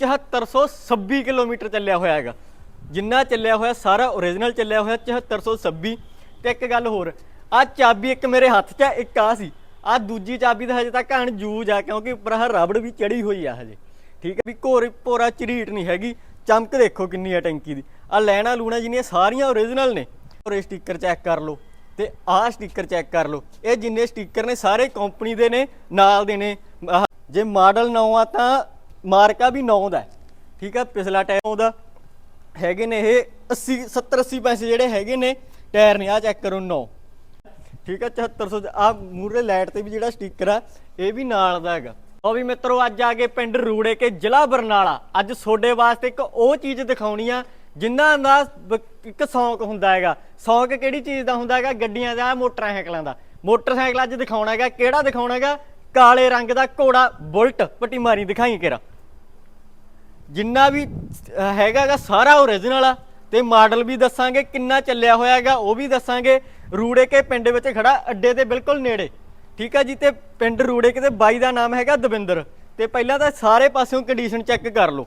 7426 kilometre ਚੱਲਿਆ ਹੋਇਆ ਹੈਗਾ। ਜਿੰਨਾ ਚੱਲਿਆ ਹੋਇਆ, ਸਾਰਾ ਓਰੀਜਨਲ ਚੱਲਿਆ ਹੋਇਆ 7426 ਤੇ ਇੱਕ ਗੱਲ ਹੋਰ ਆ ਚਾਬੀ ਇੱਕ ਮੇਰੇ ਹੱਥ 'ਚ ਆ, ਇੱਕ ਆ ਸੀ। ਆ ਦੂਜੀ ਚਾਬੀ ਤਾਂ ਹਜੇ ਤੱਕ ਅਣ ਜੂਜ ਆ, ਕਿਉਂਕਿ ਉੱਪਰ ਆਹ ਰਬੜ ਵੀ ਚੜੀ ਹੋਈ ਆ ਹਜੇ। ਠੀਕ ਹੈ ਵੀ ਘੋਰ ਪੋਰਾ ਚਰੀਟ ਨਹੀਂ ਹੈਗੀ। ਚਮਕ ਦੇਖੋ ਕਿੰਨੀ ਆ ਟੈਂਕੀ ਦੀ। ਆ ਲੈਣਾ ਲੂਣਾ ਜਿੰਨੀਆਂ ਸਾਰੀਆਂ ਓਰੀਜਨਲ ਨੇ। ਔਰ ਇਹ ਸਟicker ਚੈੱਕ ਕਰ ਲਓ, ਤੇ ਆਹ ਸਟicker ਚੈੱਕ ਕਰ ਲਓ। ਇਹ ਜਿੰਨੇ ਸਟicker ਨੇ, ਸਾਰੇ ਕੰਪਨੀ ਦੇ ਨੇ, ਨਾਲ ਦੇ ਨੇ। ਆਹ, ਜੇ ਮਾਡਲ 9 ਆ ਤਾਂ ਮਾਰਕਾ ਵੀ 9 ਦਾ ਠੀਕ ਆ, ਪਿਛਲਾ ਟਾਇਰ ਉਹਦਾ ਹੈਗੇ ਨੇ ਇਹ 80 70 80 ਪੈਸੇ ਜਿਹੜੇ ਹੈਗੇ ਨੇ, ਟਾਇਰ ਨੇ ਆ ਚੈੱਕ ਕਰੋ 9 ਠੀਕ ਆ 7400 ਆ ਮੂਰੇ ਲਾਈਟ ਤੇ ਵੀ ਜਿਹੜਾ ਸਟicker ਆ, ਇਹ ਵੀ ਨਾਲ ਦਾ ਹੈਗਾ। ਉਹ ਵੀ ਮਿੱਤਰੋ, ਅੱਜ ਆ ਕੇ ਪਿੰਡ ਰੂੜੇ ਕੇ ਜ਼ਿਲ੍ਹਾ ਬਰਨਾਲਾ। ਅੱਜ ਤੁਹਾਡੇ ਵਾਸਤੇ ਇੱਕ ਉਹ ਚੀਜ਼ ਦਿਖਾਉਣੀ ਆ ਜਿੰਨਾ ਦਾ ਇੱਕ ਸ਼ੌਂਕ ਹੁੰਦਾ ਹੈਗਾ। ਸ਼ੌਂਕ ਕਿਹੜੀ ਚੀਜ਼ ਦਾ ਹੁੰਦਾ ਹੈਗਾ? ਗੱਡੀਆਂ ਦਾ, ਮੋਟਰਸਾਈਕਲਾਂ ਦਾ। ਮੋਟਰਸਾਈਕਲ ਅੱਜ ਦਿਖਾਉਣਾ ਹੈਗਾ। ਕਿਹੜਾ ਦਿਖਾਉਣਾ ਹੈਗਾ? ਕਾਲੇ ਰੰਗ ਦਾ ਘੋੜਾ ਬੁਲਟ ਪੱਟੀ ਮਾਰੀ ਦਿਖਾਈ ਕਿਰਾ ਜਿੰਨਾ ਵੀ ਅਹ, ਹੈਗਾ ਸਾਰਾ ਓਰੀਜਨਲ ਆ ਤੇ ਮਾਡਲ ਵੀ ਦੱਸਾਂਗੇ ਕਿੰਨਾ ਚੱਲਿਆ ਹੋਇਆ ਹੈਗਾ ਉਹ ਵੀ ਦੱਸਾਂਗੇ। ਰੂੜੇ ਕੇ ਪਿੰਡ ਵਿੱਚ ਖੜਾ ਅੱਡੇ ਦੇ ਬਿਲਕੁਲ ਨੇੜੇ। ਠੀਕ ਆ ਜੀ ਤੇ ਪਿੰਡ ਰੂੜੇ ਕੇ ਤੇ ਬਾਈ ਦਾ ਨਾਮ ਹੈਗਾ ਦਵਿੰਦਰ। ਤੇ ਪਹਿਲਾਂ ਤਾਂ ਸਾਰੇ ਪਾਸਿਓਂ ਕੰਡੀਸ਼ਨ ਚੈੱਕ ਕਰ ਲਓ।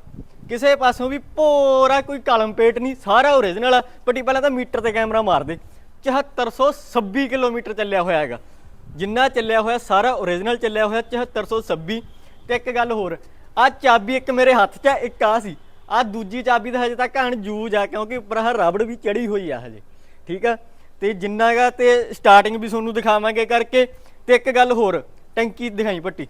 ਕਿਸੇ ਪਾਸਿਓਂ ਵੀ ਪੂਰਾ ਕੋਈ ਕਲਮ ਪੇਟ ਨਹੀਂ ਸਾਰਾ ਓਰੀਜਨਲ ਆ। ਪੱਟੀ ਪਹਿਲਾਂ ਤਾਂ ਮੀਟਰ ਤੇ ਕੈਮਰਾ ਮਾਰ ਦੇ। 7426 ਕਿਲੋਮੀਟਰ ਚੱਲਿਆ ਹੋਇਆ ਹੈਗਾ ਜਿੰਨਾ ਚੱਲਿਆ ਹੋਇਆ, ਸਾਰਾ ਓਰੀਜਨਲ ਚੱਲਿਆ ਹੋਇਆ 7426 ਤੇ ਇੱਕ ਗੱਲ ਹੋਰ ਆ ਚਾਬੀ ਇੱਕ ਮੇਰੇ ਹੱਥ 'ਚ ਆ, ਇੱਕ ਆ ਸੀ। ਆ ਦੂਜੀ ਚਾਬੀ ਤਾਂ ਹਜੇ ਤੱਕ ਅਣ ਜੂਜ ਆ, ਕਿਉਂਕਿ ਉੱਪਰ ਆਹ ਰਬੜ ਵੀ ਚੜੀ ਹੋਈ ਆ ਹਜੇ, ਠੀਕ ਆ? ਤੇ ਜਿੰਨਾ ਗਾ ਤੇ ਸਟਾਰਟਿੰਗ ਵੀ ਤੁਹਾਨੂੰ ਦਿਖਾਵਾਂਗੇ ਕਰਕੇ, ਤੇ ਇੱਕ ਗੱਲ ਹੋਰ, ਟੈਂਕੀ ਦਿਖਾਈ ਪੱਟੀ।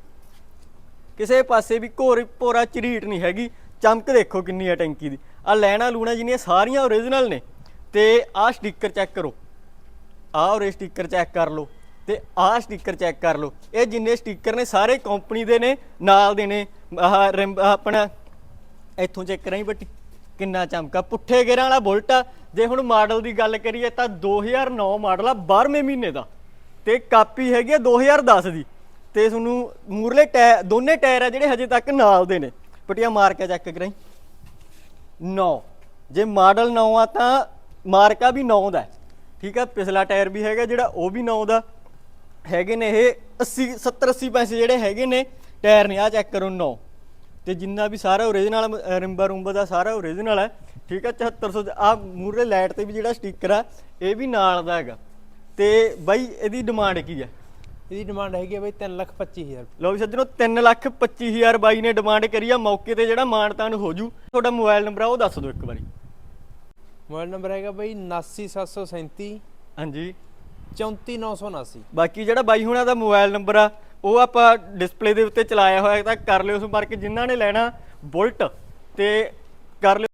ਕਿਸੇ ਪਾਸੇ ਵੀ ਘੋਰ ਪੋਰਾ ਚਰੀਟ ਨਹੀਂ ਹੈਗੀ, ਚਮਕ ਦੇਖੋ ਕਿੰਨੀ ਆ ਟੈਂਕੀ ਦੀ। ਆ ਲੈਣਾ ਲੂਣਾ ਜਿੰਨੀਆਂ ਸਾਰੀਆਂ ਓਰੀਜਨਲ ਨੇ, ਤੇ ਆਹ ਸਟicker ਚੈੱਕ ਕਰੋ। ਆਹ ਔਰ ਇਹ ਸਟicker ਚੈੱਕ ਕਰ ਲਓ। ਤੇ ਆਹ ਸਟicker ਚੈੱਕ ਕਰ ਲਓ। ਇਹ ਜਿੰਨੇ ਸਟicker ਨੇ, ਸਾਰੇ ਕੰਪਨੀ ਦੇ ਨੇ, ਨਾਲ ਦੇ ਨੇ। ਆਹ ਆਪਣਾ ਇੱਥੋਂ ਚੈੱਕ ਕਰਾਈ ਬੱਟੀ ਕਿੰਨਾ ਚਮਕਾ। ਪੁੱਠੇ ਗੇਰਾਂ ਵਾਲਾ ਬੁਲਟ ਆ। ਜੇ ਹੁਣ ਮਾਡਲ ਦੀ ਗੱਲ ਕਰੀਏ ਤਾਂ 2009 ਮਾਡਲ ਆ 12ਵੇਂ ਮਹੀਨੇ ਦਾ। ਤੇ ਕਾਪੀ ਹੈਗੀ ਆ 2010 ਦੀ। ਤੇ ਤੁਹਾਨੂੰ ਮੂਰਲੇ ਟਾਇਰ ਦੋਨੇ ਟਾਇਰ ਆ ਜਿਹੜੇ ਹਜੇ ਤੱਕ ਨਾਲ ਦੇ ਨੇ। ਪਟੀਆਂ ਮਾਰ ਕੇ ਚੈੱਕ ਕਰਾਈ 9 ਜੇ ਮਾਡਲ 9 ਆ ਤਾਂ ਮਾਰਕਾ ਵੀ 9 ਦਾ ਠੀਕ ਆ? ਪਿਛਲਾ ਟਾਇਰ ਵੀ ਹੈਗਾ ਜਿਹੜਾ, ਉਹ ਵੀ 9 ਦਾ। ਹੈਗੇ ਨੇ ਇਹ 80 70 80 ਪੈਸੇ ਜਿਹੜੇ ਹੈਗੇ ਨੇ ਟਾਇਰ ਨੇ ਆ ਚੈੱਕ ਕਰੋ 9 ਤੇ ਜਿੰਨਾ ਵੀ ਸਾਰਾ ਓਰੀਜਨਲ ਰਿੰਬਾ ਰੂੰਬਾ ਦਾ ਸਾਰਾ ਓਰੀਜਨਲ ਹੈ ਠੀਕ ਆ 7400 ਆ ਮੂਰੇ ਲਾਈਟ ਤੇ ਵੀ ਜਿਹੜਾ ਸਟicker ਆ ਇਹ ਵੀ ਨਾਲ ਦਾ ਹੈਗਾ। ਤੇ ਬਾਈ ਇਹਦੀ ਡਿਮਾਂਡ ਕੀ ਹੈ? ਇਹਦੀ ਡਿਮਾਂਡ ਹੈਗੀ ਆ ਬਈ 325000 ਲੋ ਵੀ ਸੱਜਣੋ 3 ਲੱਖ 25000 ਬਾਈ ਨੇ ਡਿਮਾਂਡ ਕਰੀ ਆ ਮੌਕੇ ਤੇ ਜਿਹੜਾ ਮਾਨਤਾਨ ਹੋ ਜੂ। ਤੁਹਾਡਾ ਮੋਬਾਈਲ ਨੰਬਰ ਆ ਉਹ ਦੱਸ ਦਿਓ ਇੱਕ ਵਾਰੀ। ਮੋਬਾਈਲ ਨੰਬਰ ਹੈਗਾ ਬਈ 89737 ਹਾਂਜੀ। 34979 ਬਾਕੀ ਜਿਹੜਾ ਬਾਈ ਹੁਣਾਂ ਦਾ ਮੋਬਾਈਲ ਨੰਬਰ ਆ, ਉਹ ਆਪਾਂ ਡਿਸਪਲੇ ਦੇ ਉੱਤੇ ਚਲਾਇਆ ਹੋਇਆ ਤਾਂ ਕਰ ਲਿਓ ਸੰਪਰਕ, ਜਿਨ੍ਹਾਂ ਨੇ ਲੈਣਾ ਬੁਲਟ ਤੇ ਕਰ ਲਿਓ